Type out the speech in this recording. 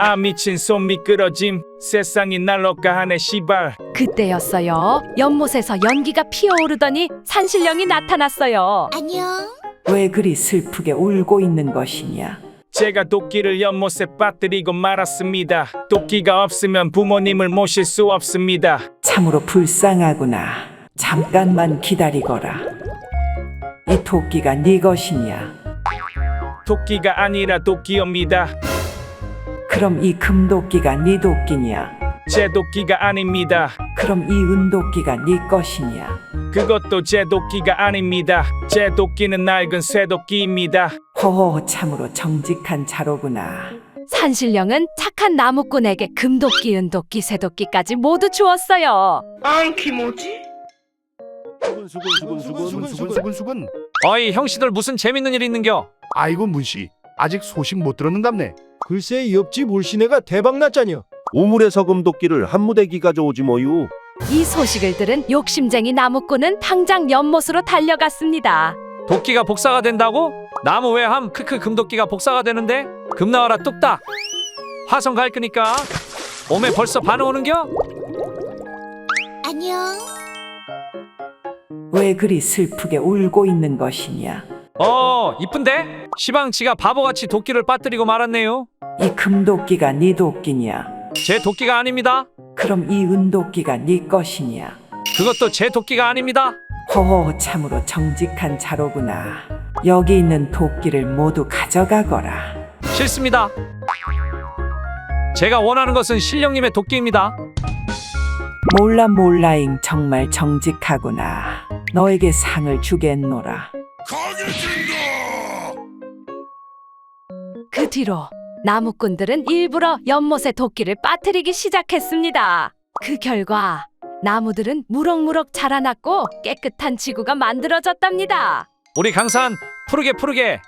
아 미친 손 미끄러짐. 세상이 날로가하네 시발. 그때였어요. 연못에서 연기가 피어오르더니 산신령이 나타났어요. 안녕 왜 그리 슬프게 울고 있는 것이냐? 제가 도끼를 연못에 빠뜨리고 말았습니다. 도끼가 없으면 부모님을 모실 수 없습니다. 참으로 불쌍하구나. 잠깐만 기다리거라. 이 토끼가 네 것이냐? 도끼가 아니라 도끼입니다. 그럼 이 금도끼가 네 도끼냐? 제 도끼가 아닙니다. 그럼 이 은도끼가 네 것이냐? 그것도 제 도끼가 아닙니다. 제 도끼는 낡은 쇠도끼입니다. 허허 참으로 정직한 자로구나. 산신령은 착한 나무꾼에게 금도끼, 은도끼, 새도끼까지 모두 주었어요. 수근 수근 수근 수근 수근 수근 어이 형씨들 무슨 재밌는 일 있는겨? 아이고 문씨 아직 소식 못 들었는갑네 글쎄 옆집 울시네가 대박났잖여. 우물에서 금도끼를 한 무대기 가 져오지 뭐유. 이 소식을 들은 욕심쟁이 나무꾼은 당장 연못으로 달려갔습니다. 도끼가 복사가 된다고? 나무 외함 크크 금도끼가 복사가 되는데? 금 나와라 뚝딱 화성 갈 거니까 몸에 벌써 반응 오는겨? 안녕 왜 그리 슬프게 울고 있는 것이냐? 어 이쁜데? 시방치가 바보같이 도끼를 빠뜨리고 말았네요 이 금도끼가 네 도끼냐? 제 도끼가 아닙니다 그럼 이 은도끼가 네 것이냐? 그것도 제 도끼가 아닙니다 허허 참으로 정직한 자로구나. 여기 있는 도끼를 모두 가져가거라. 싫습니다 제가 원하는 것은 신령님의 도끼입니다 몰라 몰라잉 정말 정직하구나. 너에게 상을 주겠노라. 그 뒤로 나무꾼들은 일부러 연못에 도끼를 빠뜨리기 시작했습니다. 그 결과 나무들은 무럭무럭 자라났고 깨끗한 지구가 만들어졌답니다. 우리 강산 푸르게 푸르게